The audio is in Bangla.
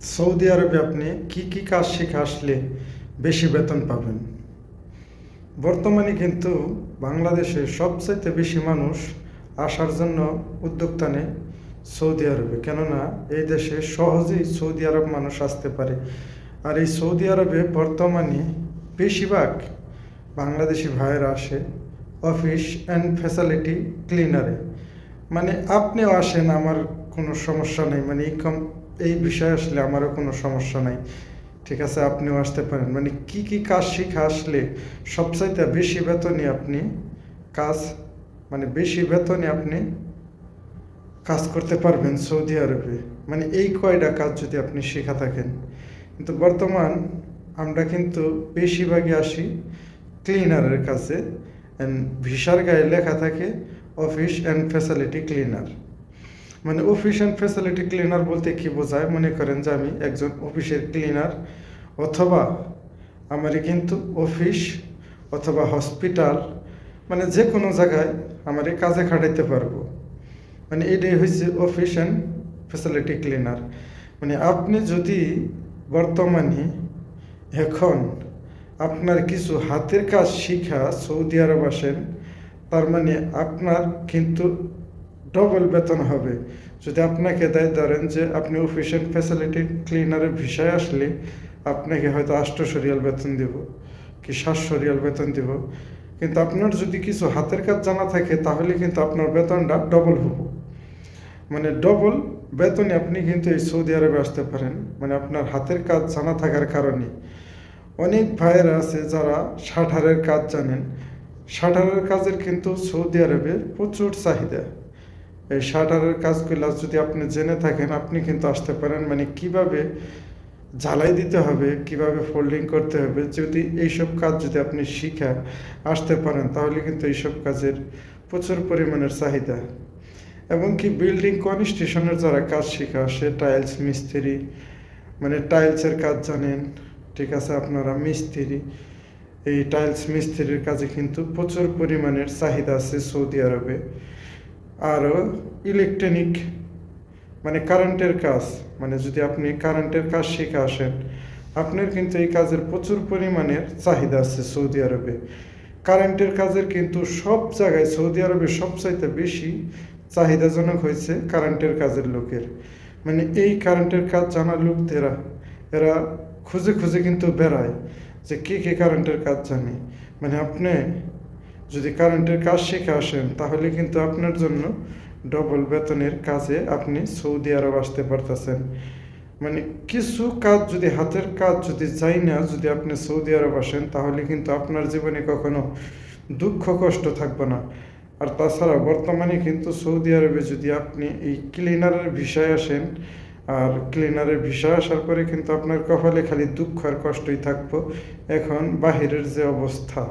সৌদি আরবে আপনি কি কি কাজ শিখে আসলে বেশি বেতন পাবেন? বর্তমানে কিন্তু বাংলাদেশে সবচাইতে বেশি মানুষ আসার জন্য উদ্যোক্তা নেয় সৌদি আরবে। কেননা এই দেশে সহজেই সৌদি আরব মানুষ আসতে পারে। আর এই সৌদি আরবে বর্তমানে বেশিরভাগ বাংলাদেশি ভাইয়েরা আসে অফিস অ্যান্ড ফ্যাসিলিটি ক্লিনারে। মানে আপনিও আসেন, আমার কোনো সমস্যা নেই। মানে এই কম এই বিষয়ে আসলে আমারও কোনো সমস্যা নাই। ঠিক আছে, আপনিও আসতে পারেন। মানে কি কি কাজ শিখে আসলে সবচাইতে বেশি বেতনে আপনি কাজ মানে বেশি বেতনে আপনি কাজ করতে পারবেন সৌদি আরবে। মানে এই কয়টা কাজ যদি আপনি শেখা থাকেন। কিন্তু বর্তমান আমরা কিন্তু বেশিরভাগই আসি ক্লিনারের কাছে অ্যান্ড ভিসার গায়ে লেখা থাকে, অফিস অ্যান্ড ফ্যাসিলিটি ক্লিনার। মানে অফিস অ্যান্ড ফ্যাসিলিটি ক্লিনার বলতে কি বোঝায়? মনে করেন যে আমি একজন অফিসের ক্লিনার অথবা আমার কিন্তু অফিস অথবা হসপিটাল মানে যে কোনো জায়গায় আমার কাজে খাটাইতে পারব। মানে এটাই হচ্ছে অফিস অ্যান্ড ফ্যাসিলিটি ক্লিনার মানে আপনি যদি বর্তমানে এখন আপনার কিছু হাতের কাজ শিখা সৌদি আরব আসেন তার মানে আপনার কিন্তু ডবল বেতন হবে। যদি আপনাকে দেয়, ধরেন যে আপনি অফিস অ্যান্ড ফ্যাসিলিটি ক্লিনারের ভিসায় আসলে আপনাকে হয়তো আটশো রিয়াল বেতন দেব, কি সাতশো রিয়াল বেতন দেব। কিন্তু আপনার যদি কিছু হাতের কাজ জানা থাকে, তাহলে কিন্তু আপনার বেতনটা ডবল হব। মানে ডবল বেতনে আপনি কিন্তু এই সৌদি আরবে আসতে পারেন। মানে আপনার হাতের কাজ জানা থাকার কারণে। অনেক ভাইয়েরা আছে যারা ষাঠারের কাজ জানেন। ষাঠারের কাজের কিন্তু সৌদি আরবে প্রচুর চাহিদা। ষাঠারের কাজগুলো যদি আপনি জেনে থাকেন, আপনি কিন্তু আসতে পারেন। মানে কীভাবে ঝালাই দিতে হবে, কীভাবে ফোল্ডিং করতে হবে, যদি এইসব কাজ যদি আপনি শিখা আসতে পারেন, তাহলে কিন্তু এইসব কাজের প্রচুর পরিমাণের চাহিদা। এবং কি বিল্ডিং কনস্ট্রাকশনের যারা কাজ শিখা, সে টাইলস মিস্ত্রি মানে টাইলসের কাজ জানেন, ঠিক আছে, আপনারা মিস্ত্রি, এই টাইলস মিস্ত্রির কাজে কিন্তু প্রচুর পরিমাণের চাহিদা আছে সৌদি আরবে। আরও ইলেকট্রনিক মানে কারেন্টের কাজ মানে যদি আপনি কারেন্টের কাজ শিখে আসেন, আপনার কিন্তু এই কাজের প্রচুর পরিমাণের চাহিদা আছে সৌদি আরবে। কারেন্টের কাজের কিন্তু সব জায়গায় সৌদি আরবে সবচাইতে বেশি চাহিদাজনক হয়েছে কারেন্টের কাজের লোকের। মানে এই কারেন্টের কাজ জানা লোকদেরা, এরা খুঁজে খুঁজে কিন্তু বেড়ায় যে কে কে কারেন্টের কাজ জানে। মানে আপনি যদি কারেন্টের কাজ শিখে আসেন, তাহলে কিন্তু আপনার জন্য ডবল বেতনের কাজে আপনি সৌদি আরব আসতে পারতেছেন। মানে কিছু কাজ যদি, হাতের কাজ যদি যাই না, যদি আপনি সৌদি আরব আসেন, তাহলে কিন্তু আপনার জীবনে কখনো দুঃখ, কষ্ট থাকবে না। আর তাছাড়া বর্তমানে কিন্তু সৌদি আরবে যদি আপনি এই ক্লিনারের ভিসায় আসেন, আর ক্লিনারের ভিসা আসার পরে কিন্তু আপনার কপালে খালি দুঃখ আর কষ্টই থাকব। এখন বাহিরের যে অবস্থা।